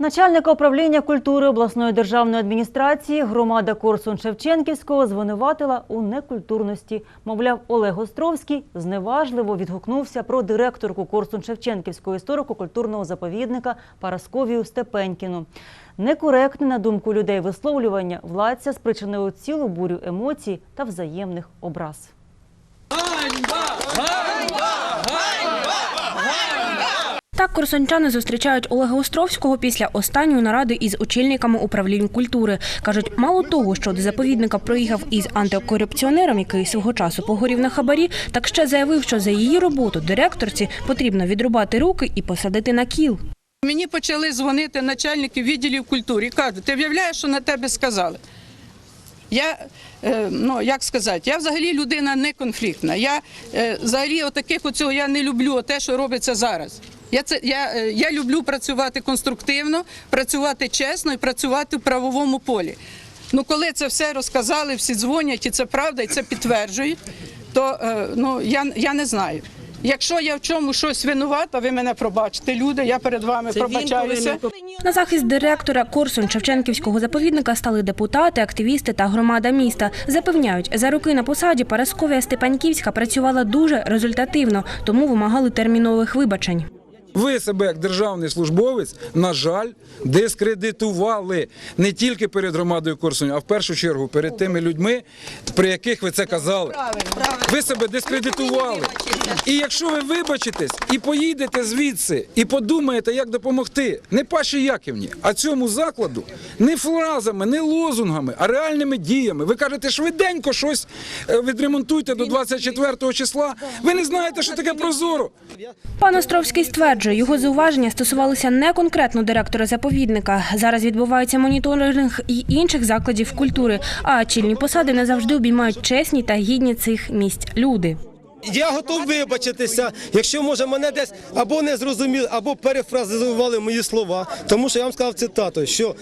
Начальника управління культури обласної державної адміністрації громада Корсун Шевченківського звинуватила у некультурності. Мовляв, Олег Островський зневажливо відгукнувся про директорку Корсун Шевченківського історико-культурного заповідника Парасковію Степенькіну. Некоректне, на думку людей, висловлювання владця спричинило цілу бурю емоцій та взаємних образ. Так корсунчани зустрічають Олега Островського після останньої наради із очільниками управлінь культури. Кажуть, мало того, що до заповідника проїхав із антикорупціонером, який свого часу погорів на хабарі, так ще заявив, що за її роботу директорці потрібно відрубати руки і посадити на кіл. Мені почали дзвонити начальники відділів культури кажуть, ти виявляєш, що на тебе сказали. Я, е, ну як сказати, я взагалі людина не конфліктна. Я е, взагалі отаких оцього я не люблю те, що робиться зараз. Я це я, е, я люблю працювати конструктивно, працювати чесно і працювати в правовому полі. Ну, коли це все розказали, всі дзвонять, і це правда, і це підтверджують, то е, ну я, я не знаю. Якщо я в чому щось винувата, ви мене пробачите, люди. Я перед вами пробачаюся. На захист директора Корсун Шевченківського заповідника стали депутати, активісти та громада міста. Запевняють, за роки на посаді Парасковія Степаньківська працювала дуже результативно, тому вимагали термінових вибачень. Ви себе як державний службовець, на жаль, дискредитували не тільки перед громадою Корсуню, а в першу чергу перед тими людьми, при яких ви це казали. Ви себе дискредитували. І якщо ви вибачитесь і поїдете звідси, і подумаєте, як допомогти не Паші Яківні, а цьому закладу не фразами, не лозунгами, а реальними діями. Ви кажете, швиденько щось е, відремонтуйте до 24 числа. Ви не знаєте, що таке прозоро. Пан Островський стверджує, його зауваження стосувалися не конкретно директора заповідника. Зараз відбувається моніторинг і інших закладів культури, а чільні посади не завжди обіймають чесні та гідні цих місць люди. Я готов вибачитися, якщо може мене десь або не зрозуміли, або перефразували мої слова. Тому що я вам сказав цитату, що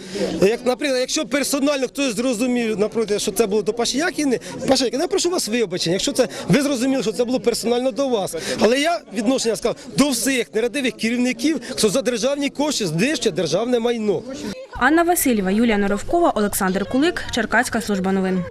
як, наприклад, якщо персонально хтось зрозумів, наприклад, що це було до Паші Якіни, Паша Якіна, я прошу вас вибачення. Якщо це ви зрозуміли, що це було персонально до вас. Але я відношення сказав до всіх нерадивих керівників, хто за державні кошти знищує державне майно. Анна Васильєва, Юлія Норовкова, Олександр Кулик, Черкаська служба новин.